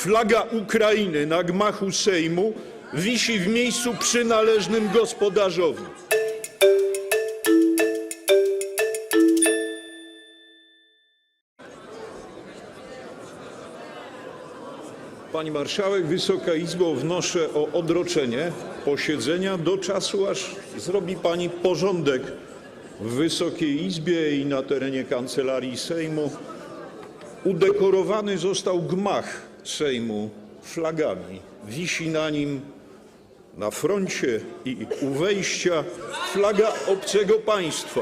flaga Ukrainy na gmachu Sejmu wisi w miejscu przynależnym gospodarzowi. Pani marszałek, Wysoka Izbo, wnoszę o odroczenie posiedzenia do czasu, aż zrobi pani porządek w Wysokiej Izbie i na terenie Kancelarii Sejmu. Udekorowany został gmach Sejmu flagami. Wisi na nim na froncie i u wejścia flaga obcego państwa.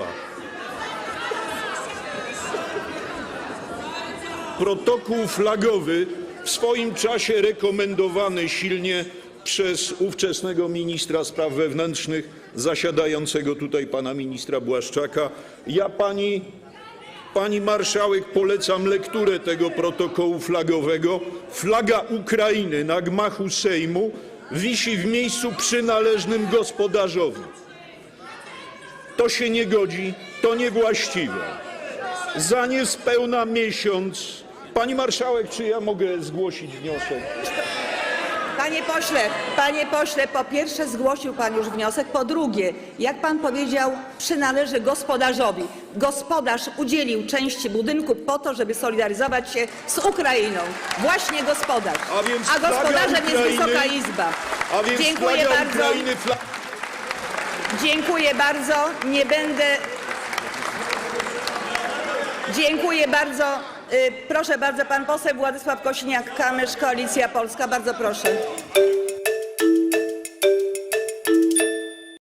Protokół flagowy w swoim czasie rekomendowany silnie przez ówczesnego ministra spraw wewnętrznych, zasiadającego tutaj pana ministra Błaszczaka. Ja pani, pani marszałek polecam lekturę tego protokołu flagowego. Flaga Ukrainy na gmachu Sejmu wisi w miejscu przynależnym gospodarzowi. To się nie godzi, to niewłaściwe. Za niespełna miesiąc. Pani marszałek, czy ja mogę zgłosić wniosek? Panie pośle, panie pośle, po pierwsze zgłosił pan już wniosek, po drugie, jak pan powiedział, przynależy gospodarzowi. Gospodarz udzielił części budynku po to, żeby solidaryzować się z Ukrainą. Właśnie gospodarz. A więc A gospodarzem jest Ukrainy- Wysoka Izba. A więc Dziękuję bardzo. Ukrainy. Dziękuję bardzo. Nie będę. Dziękuję bardzo. Y, Proszę bardzo, pan poseł Władysław Kosiniak-Kamysz, Koalicja Polska. Bardzo proszę.